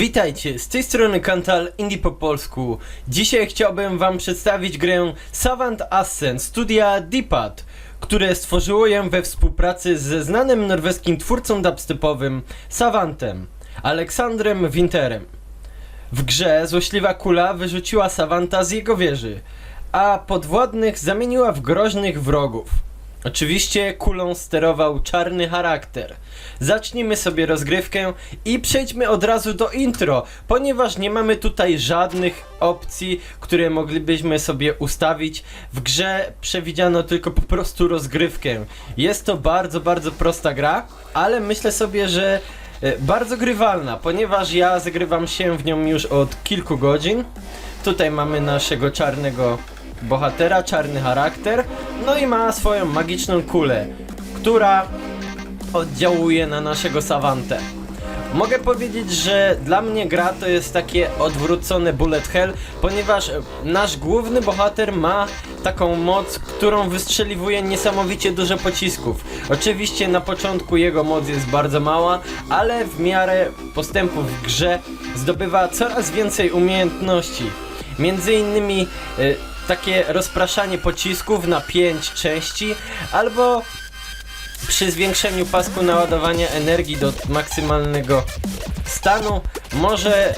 Witajcie, z tej strony Kantal Indie po polsku. Dzisiaj chciałbym wam przedstawić grę Savant Ascent studia Dipad, które stworzyło ją we współpracy ze znanym norweskim twórcą dubstepowym Savantem, Aleksandrem Winterem. W grze złośliwa kula wyrzuciła Savanta z jego wieży, a podwładnych zamieniła w groźnych wrogów. Oczywiście kulą sterował czarny charakter. Zacznijmy sobie rozgrywkę i przejdźmy od razu do intro, ponieważ nie mamy tutaj żadnych opcji, które moglibyśmy sobie ustawić. W grze przewidziano tylko po prostu rozgrywkę. Jest to bardzo, bardzo prosta gra, ale myślę sobie, że e, bardzo grywalna, ponieważ ja zagrywam się w nią już od kilku godzin. Tutaj mamy naszego czarnego bohatera, czarny charakter, no i ma swoją magiczną kulę, która oddziałuje na naszego savantę. Mogę powiedzieć, że dla mnie gra to jest takie odwrócone bullet hell, ponieważ nasz główny bohater ma taką moc, którą wystrzeliwuje niesamowicie dużo pocisków. Oczywiście na początku jego moc jest bardzo mała, ale w miarę postępu w grze zdobywa coraz więcej umiejętności. Między innymi e, takie rozpraszanie pocisków na 5 części, albo przy zwiększeniu pasku naładowania energii do maksymalnego stanu może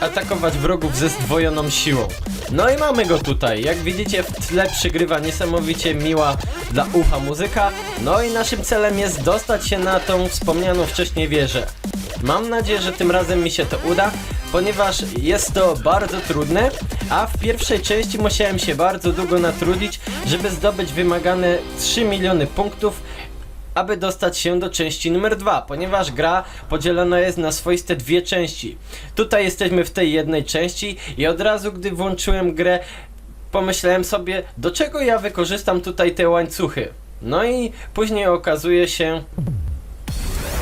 atakować wrogów ze zdwojoną siłą. No i mamy go tutaj. Jak widzicie w tle przygrywa niesamowicie miła dla ucha muzyka. No i naszym celem jest dostać się na tą wspomnianą wcześniej wieżę. Mam nadzieję, że tym razem mi się to uda, ponieważ jest to bardzo trudne, a w pierwszej części musiałem się bardzo długo natrudzić, żeby zdobyć wymagane 3 miliony punktów, aby dostać się do części numer 2, ponieważ gra podzielona jest na swoiste dwie części. Tutaj jesteśmy w tej jednej części i od razu gdy włączyłem grę pomyślałem sobie, do czego ja wykorzystam tutaj te łańcuchy. No i później okazuje się,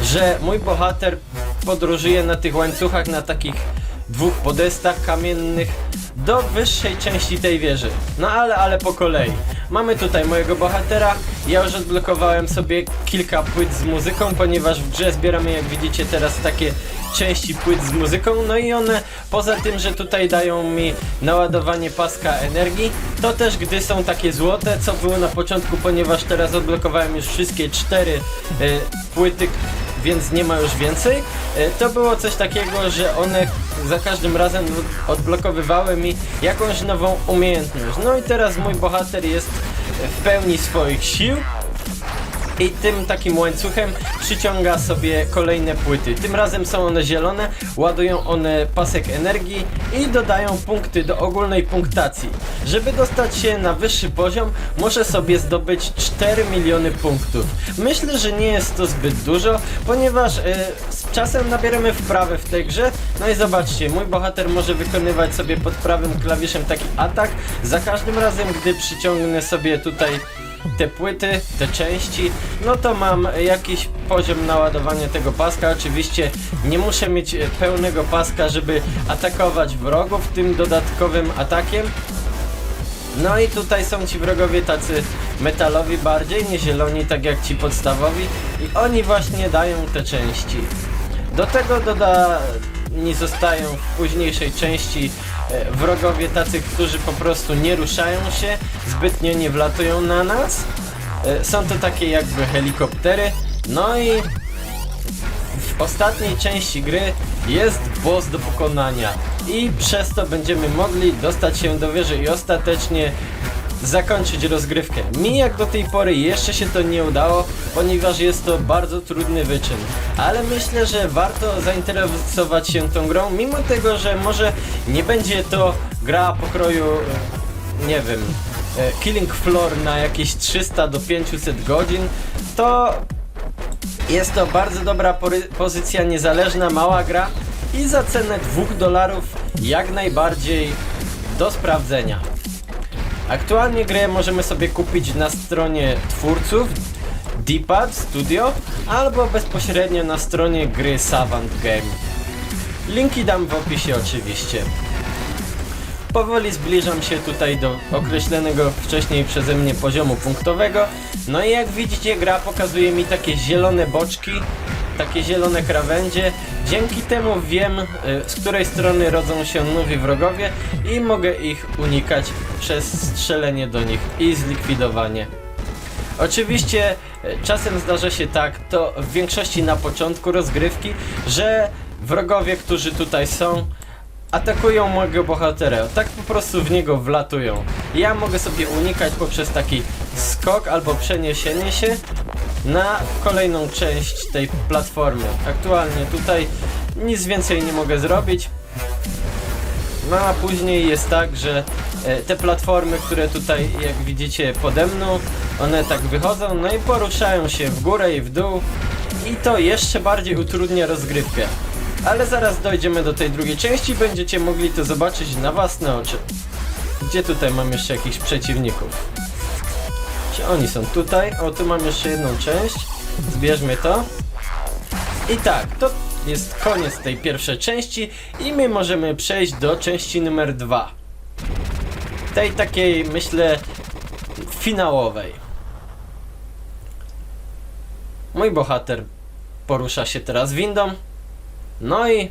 że mój bohater podróżuje na tych łańcuchach na takich dwóch podestach kamiennych do wyższej części tej wieży. No ale, ale po kolei. Mamy tutaj mojego bohatera. Ja już odblokowałem sobie kilka płyt z muzyką, ponieważ w grze zbieramy, jak widzicie teraz, takie części płyt z muzyką. No i one, poza tym, że tutaj dają mi naładowanie paska energii, to też gdy są takie złote, co było na początku, ponieważ teraz odblokowałem już wszystkie cztery y, płyty, więc nie ma już więcej. E, To było coś takiego, że one za każdym razem odblokowywały mi jakąś nową umiejętność. No i teraz mój bohater jest w pełni swoich sił. I tym takim łańcuchem przyciąga sobie kolejne płyty. Tym razem są one zielone, ładują one pasek energii i dodają punkty do ogólnej punktacji. Żeby dostać się na wyższy poziom, muszę sobie zdobyć 4 miliony punktów. Myślę, że nie jest to zbyt dużo, ponieważ e, z czasem nabieramy wprawy w tej grze. No i zobaczcie, mój bohater może wykonywać sobie pod prawym klawiszem taki atak. Za każdym razem, gdy przyciągnę sobie tutaj te płyty, te części, no to mam jakiś poziom naładowania tego paska. Oczywiście nie muszę mieć pełnego paska, żeby atakować wrogów tym dodatkowym atakiem. No i tutaj są ci wrogowie tacy metalowi bardziej, nie zieloni tak jak ci podstawowi i oni właśnie dają te części. Do tego dodani zostają w późniejszej części wrogowie tacy, którzy po prostu nie ruszają się, zbytnio nie wlatują na nas. E, Są to takie jakby helikoptery. No i w ostatniej części gry jest boss do pokonania i przez to będziemy mogli dostać się do wieży i ostatecznie zakończyć rozgrywkę. Mi jak do tej pory jeszcze się to nie udało, ponieważ jest to bardzo trudny wyczyn. Ale myślę, że warto zainteresować się tą grą, mimo tego, że może nie będzie to gra pokroju, e, nie wiem, e, Killing Floor na jakieś 300 do 500 godzin, to jest to bardzo dobra pozycja, niezależna, mała gra i za cenę 2 dolarów jak najbardziej do sprawdzenia. Aktualnie grę możemy sobie kupić na stronie twórców Dpad Studio albo bezpośrednio na stronie gry Savant Game. Linki dam w opisie oczywiście. Powoli zbliżam się tutaj do określonego wcześniej przeze mnie poziomu punktowego. No i jak widzicie gra pokazuje mi takie zielone boczki, takie zielone krawędzie. Dzięki temu wiem, y, z której strony rodzą się nowi wrogowie i mogę ich unikać przez strzelenie do nich i zlikwidowanie. Oczywiście e, czasem zdarza się tak, to w większości na początku rozgrywki, że wrogowie, którzy tutaj są, atakują mojego bohatera. Tak po prostu w niego wlatują. Ja mogę sobie unikać poprzez taki skok albo przeniesienie się na kolejną część tej platformy. Aktualnie tutaj nic więcej nie mogę zrobić. No a później jest tak, że e, te platformy, które tutaj jak widzicie pode mną, one tak wychodzą, no i poruszają się w górę i w dół i to jeszcze bardziej utrudnia rozgrywkę. Ale zaraz dojdziemy do tej drugiej części, będziecie mogli to zobaczyć na własne oczy. Gdzie tutaj mam jeszcze jakichś przeciwników? Czy oni są tutaj? O, tu mam jeszcze jedną część. Zbierzmy to. I tak, to jest koniec tej pierwszej części i my możemy przejść do części numer dwa. Tej takiej, myślę, finałowej. Mój bohater porusza się teraz windą. No i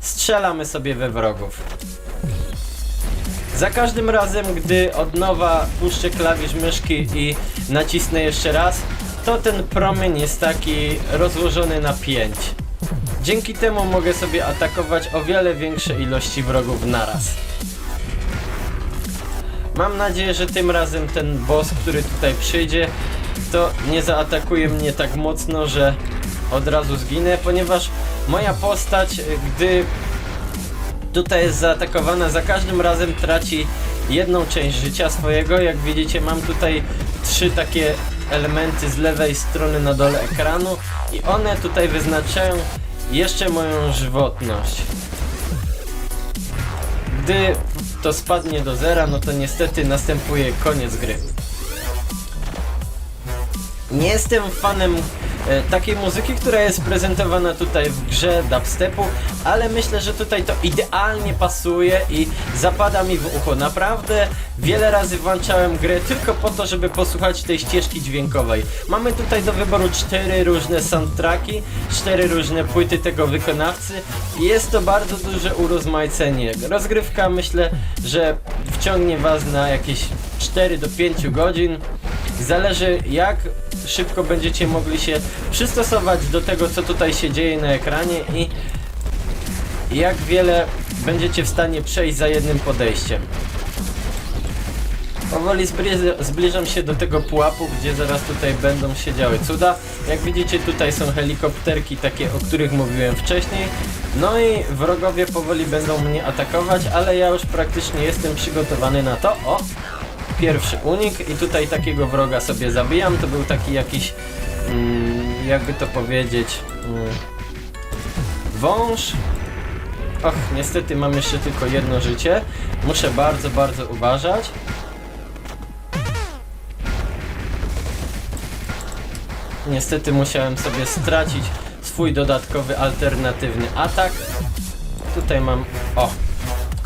strzelamy sobie we wrogów. Za każdym razem, gdy od nowa puszczę klawisz myszki i nacisnę jeszcze raz, to ten promień jest taki rozłożony na 5. Dzięki temu mogę sobie atakować o wiele większe ilości wrogów naraz. Mam nadzieję, że tym razem ten boss, który tutaj przyjdzie, to nie zaatakuje mnie tak mocno, że od razu zginę, ponieważ moja postać, gdy tutaj jest zaatakowana, za każdym razem traci jedną część życia swojego. Jak widzicie, mam tutaj trzy takie elementy z lewej strony na dole ekranu i one tutaj wyznaczają jeszcze moją żywotność. Gdy to spadnie do zera, no to niestety następuje koniec gry. Nie jestem fanem takiej muzyki, która jest prezentowana tutaj w grze dubstepu, ale myślę, że tutaj to idealnie pasuje i zapada mi w ucho. Naprawdę wiele razy włączałem grę tylko po to, żeby posłuchać tej ścieżki dźwiękowej. Mamy tutaj do wyboru cztery różne soundtracki, cztery różne płyty tego wykonawcy jest to bardzo duże urozmaicenie. Rozgrywka myślę, że wciągnie was na jakieś 4 do 5 godzin. Zależy jak szybko będziecie mogli się przystosować do tego, co tutaj się dzieje na ekranie i jak wiele będziecie w stanie przejść za jednym podejściem. Powoli zbliż- zbliżam się do tego pułapu, gdzie zaraz tutaj będą się działy cuda. Jak widzicie tutaj są helikopterki takie, o których mówiłem wcześniej. No i wrogowie powoli będą mnie atakować, ale ja już praktycznie jestem przygotowany na to. O! Pierwszy unik i tutaj takiego wroga sobie zabijam. To był taki jakiś, mm, jakby to powiedzieć, mm, wąż. Och, niestety mam jeszcze tylko jedno życie. Muszę bardzo, bardzo uważać. Niestety musiałem sobie stracić swój dodatkowy alternatywny atak. Tutaj mam, o,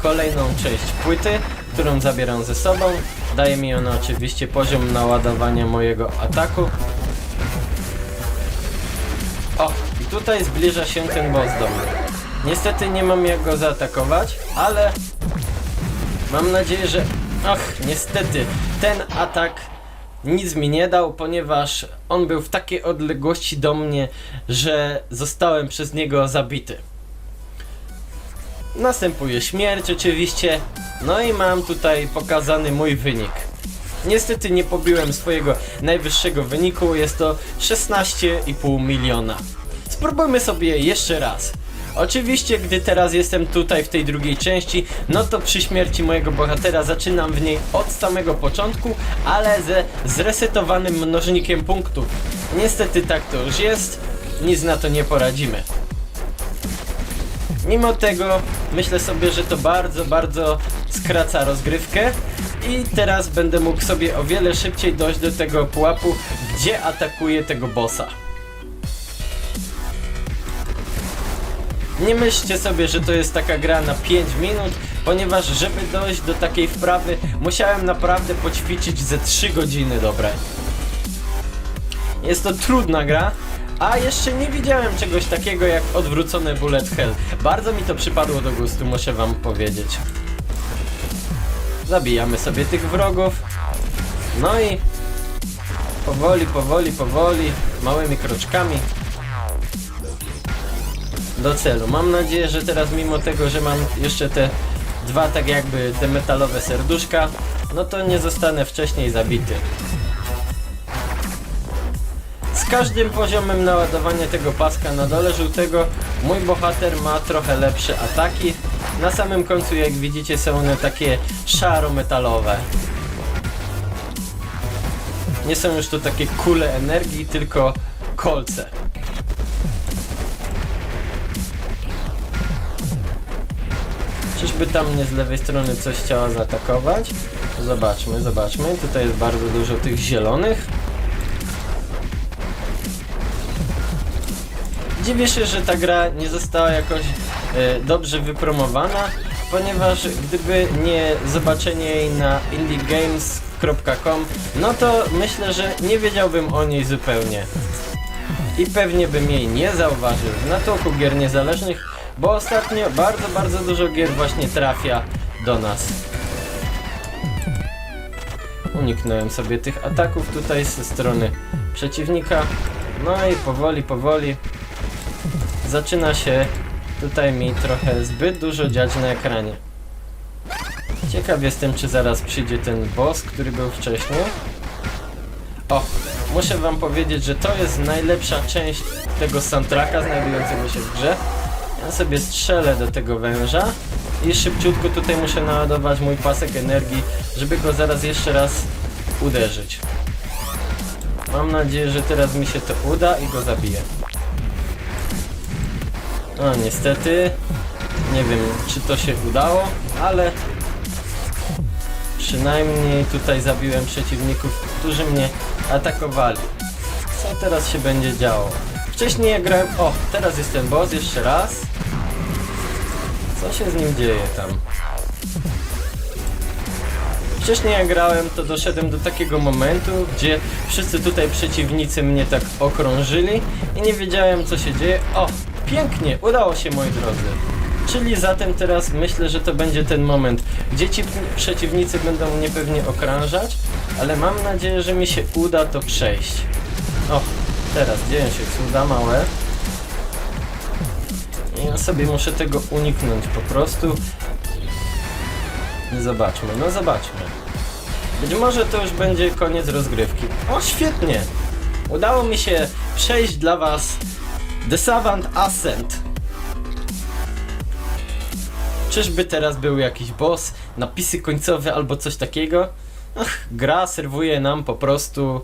kolejną część płyty, którą zabieram ze sobą. Daje mi ona oczywiście poziom naładowania mojego ataku. O, i tutaj zbliża się ten boss do mnie. Niestety nie mam jak go zaatakować, ale mam nadzieję, że... Och, niestety, ten atak nic mi nie dał, ponieważ on był w takiej odległości do mnie, że zostałem przez niego zabity. Następuje śmierć oczywiście, no i mam tutaj pokazany mój wynik. Niestety nie pobiłem swojego najwyższego wyniku, jest to 16,5 miliona. Spróbujmy sobie jeszcze raz. Oczywiście, gdy teraz jestem tutaj w tej drugiej części, no to przy śmierci mojego bohatera zaczynam w niej od samego początku, ale ze zresetowanym mnożnikiem punktów. Niestety tak to już jest, nic na to nie poradzimy. Mimo tego myślę sobie, że to bardzo, bardzo skraca rozgrywkę i teraz będę mógł sobie o wiele szybciej dojść do tego pułapu, gdzie atakuję tego bossa. Nie myślcie sobie, że to jest taka gra na 5 minut, ponieważ żeby dojść do takiej wprawy musiałem naprawdę poćwiczyć ze 3 godziny dobre. Jest to trudna gra, A jeszcze nie widziałem czegoś takiego jak odwrócone bullet hell. Bardzo mi to przypadło do gustu, muszę wam powiedzieć. Zabijamy sobie tych wrogów. No i powoli, powoli, powoli, małymi kroczkami do celu. Mam nadzieję, że teraz mimo tego, że mam jeszcze te dwa tak jakby te metalowe serduszka, no to nie zostanę wcześniej zabity. Z każdym poziomem naładowania tego paska na dole żółtego mój bohater ma trochę lepsze ataki. Na samym końcu jak widzicie są one takie szaro-metalowe. Nie są już to takie kule energii, tylko kolce. Czyżby tam mnie z lewej strony coś chciała zaatakować? Zobaczmy, zobaczmy. Tutaj jest bardzo dużo tych zielonych. Dziwię się, że ta gra nie została jakoś e, dobrze wypromowana, ponieważ gdyby nie zobaczenie jej na indiegames.com, no to myślę, że nie wiedziałbym o niej zupełnie. I pewnie bym jej nie zauważył w natłoku gier niezależnych, bo ostatnio bardzo, bardzo dużo gier właśnie trafia do nas. Uniknąłem sobie tych ataków tutaj ze strony przeciwnika. No i powoli, powoli zaczyna się tutaj mi trochę zbyt dużo dziać na ekranie. Ciekaw jestem, czy zaraz przyjdzie ten boss, który był wcześniej. O, muszę wam powiedzieć, że to jest najlepsza część tego soundtracka znajdującego się w grze. Ja sobie strzelę do tego węża i szybciutko tutaj muszę naładować mój pasek energii, żeby go zaraz jeszcze raz uderzyć. Mam nadzieję, że teraz mi się to uda i go zabiję. No niestety, nie wiem czy to się udało, ale przynajmniej tutaj zabiłem przeciwników, którzy mnie atakowali. Co teraz się będzie działo? Wcześniej ja grałem... O, teraz jest ten boss, jeszcze raz. Co się z nim dzieje tam? Wcześniej jak grałem, to doszedłem do takiego momentu, gdzie wszyscy tutaj przeciwnicy mnie tak okrążyli i nie wiedziałem co się dzieje. O, pięknie, udało się moi drodzy. Czyli zatem teraz myślę, że to będzie ten moment, gdzie ci przeciwnicy będą mnie pewnie okrążać, ale mam nadzieję, że mi się uda to przejść. O, teraz dzieją się cuda małe. Ja sobie muszę tego uniknąć po prostu. Zobaczmy, no zobaczmy. Być może to już będzie koniec rozgrywki. O, świetnie! Udało mi się przejść dla was The Savant Ascent. Czyżby teraz był jakiś boss, napisy końcowe albo coś takiego? Ach, gra serwuje nam po prostu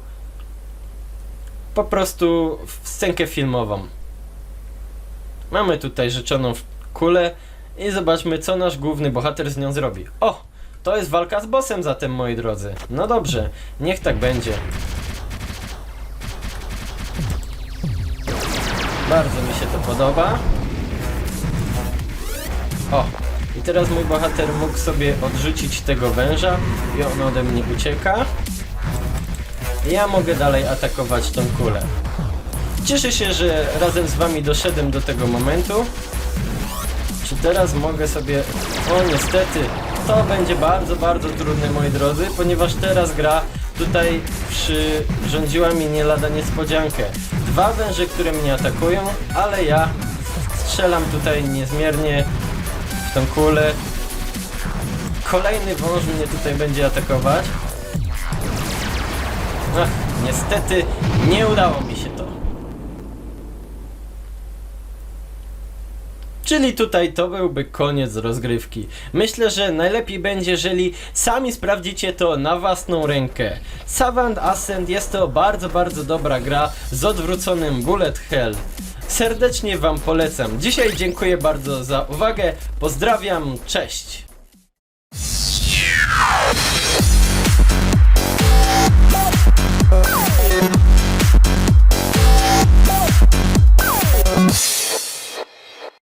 po prostu scenkę filmową. Mamy tutaj rzeczoną kulę i zobaczmy co nasz główny bohater z nią zrobi. O! To jest walka z bossem zatem moi drodzy. No dobrze, niech tak będzie. Bardzo mi się to podoba. O! I teraz mój bohater mógł sobie odrzucić tego węża i on ode mnie ucieka. Ja mogę dalej atakować tą kulę. Cieszę się, że razem z wami doszedłem do tego momentu. Czy teraz mogę sobie... O niestety, to będzie bardzo, bardzo trudne moi drodzy, ponieważ teraz gra tutaj przyrządziła mi nie lada niespodziankę. Dwa węże, które mnie atakują, ale ja strzelam tutaj niezmiernie w tą kulę. Kolejny wąż mnie tutaj będzie atakować. Ach, niestety nie udało mi się to. Czyli tutaj to byłby koniec rozgrywki. Myślę, że najlepiej będzie, jeżeli sami sprawdzicie to na własną rękę. Savant Ascent jest to bardzo, bardzo dobra gra z odwróconym bullet hell. Serdecznie Wam polecam. Dzisiaj dziękuję bardzo za uwagę. Pozdrawiam, cześć!